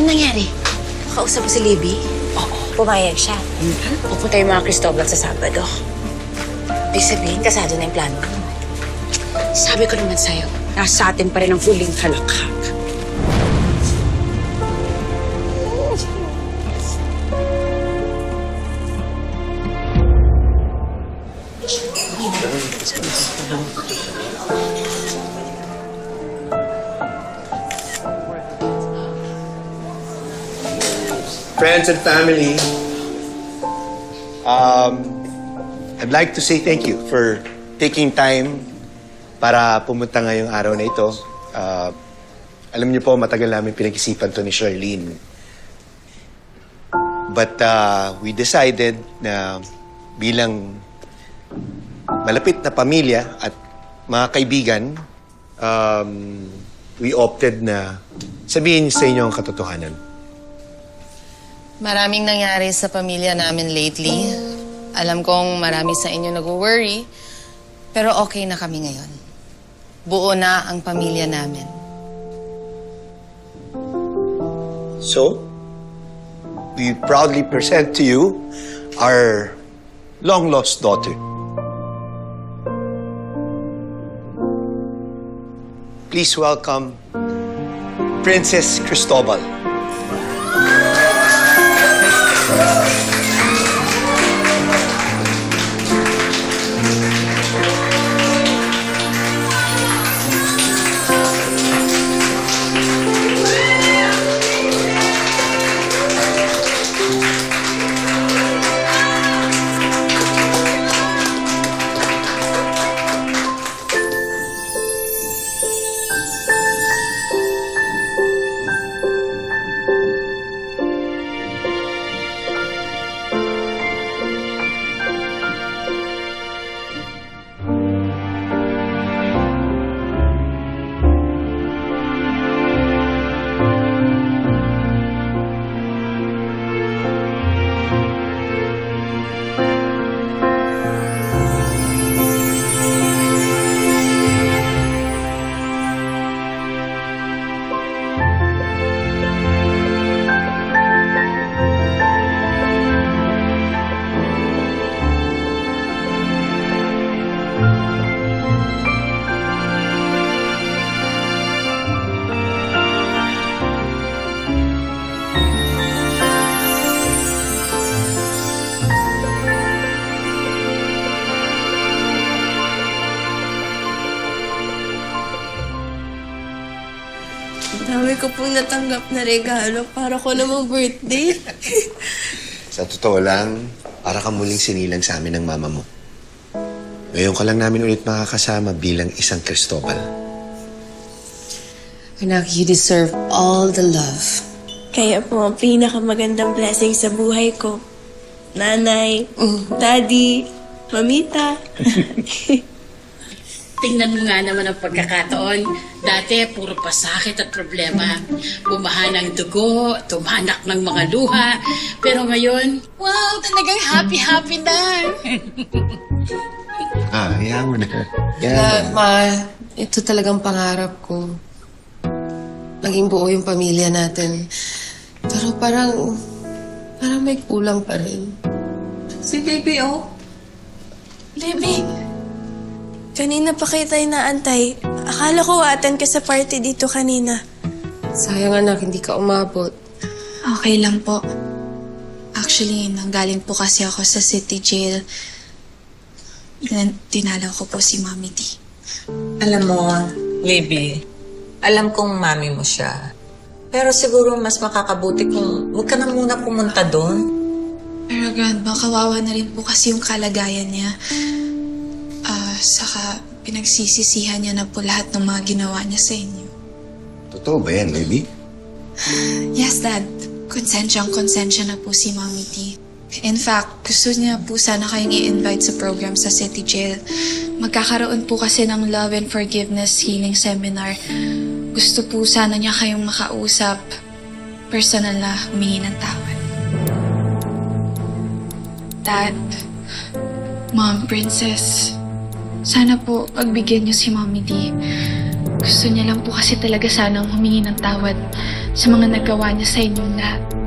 Ano nangyari? Kausap mo si Libby? Oo. Pumayag siya. Pupunta yung mga Cristobal sa Sabado. Ibig sabihin, kasado na yung plano mo. Sabi ko naman sa'yo, nasa atin pa rin ang huling halakhak. Friends and family, um, I'd like to say thank you for taking time para pumunta ngayong araw na ito. Uh, alam niyo po, matagal namin pinag-isipan to ni Charlene. But uh, we decided na bilang malapit na pamilya at mga kaibigan, um, we opted na sabihin sa inyo ang katotohanan. Maraming nangyari sa pamilya namin lately. Alam kong marami sa inyo nag-worry, pero okay na kami ngayon. Buo na ang pamilya namin. So, we proudly present to you our long-lost daughter. Please welcome Princess Cristobal. Ko pong natanggap na regalo para ko namang birthday. Sa totoo lang, para ka muling sinilang sa amin ng mama mo. Ngayon ka lang namin ulit makakasama bilang isang Cristobal. Anak, you deserve all the love. Kaya po ang pinakamagandang blessing sa buhay ko. Nanay, daddy, mamita. Tingnan mo nga naman ang pagkakataon. Dati, puro pasakit at problema. Bumaha ng dugo, tumanak ng mga luha. Pero ngayon, wow, talagang happy-happy na. Ah, hayaan mo na. Ma, Yan. ma, ito talagang pangarap ko. Maging buo yung pamilya natin. Pero parang, parang may kulang pa rin. Si baby, oh. Baby. Kanina pa kita inaantay. Akala ko atan ka sa party dito kanina. Sayang anak, hindi ka umabot. Okay lang po. Actually, nanggaling po kasi ako sa city jail. Tin- Tinalaw ko po si Mami D. Alam mo, Libby, alam kong mami mo siya. Pero siguro mas makakabuti kung huwag ka na muna pumunta doon. Pero grandma, kawawa na rin po kasi yung kalagayan niya. Saka pinagsisisihan niya na po lahat ng mga ginawa niya sa inyo. Totoo ba yan, baby? Yes, Dad. Konsensyang konsensya na po si Mami T. In fact, gusto niya po sana kayong i-invite sa program sa City Jail. Magkakaroon po kasi ng Love and Forgiveness Healing Seminar. Gusto po sana niya kayong makausap. Personal na humingi ng tawad. Dad, Mom, Princess, sana po pagbigyan niyo si Mommy D. Gusto niya lang po kasi talaga sanang humingi ng tawad sa mga nagawa niya sa inyong lahat.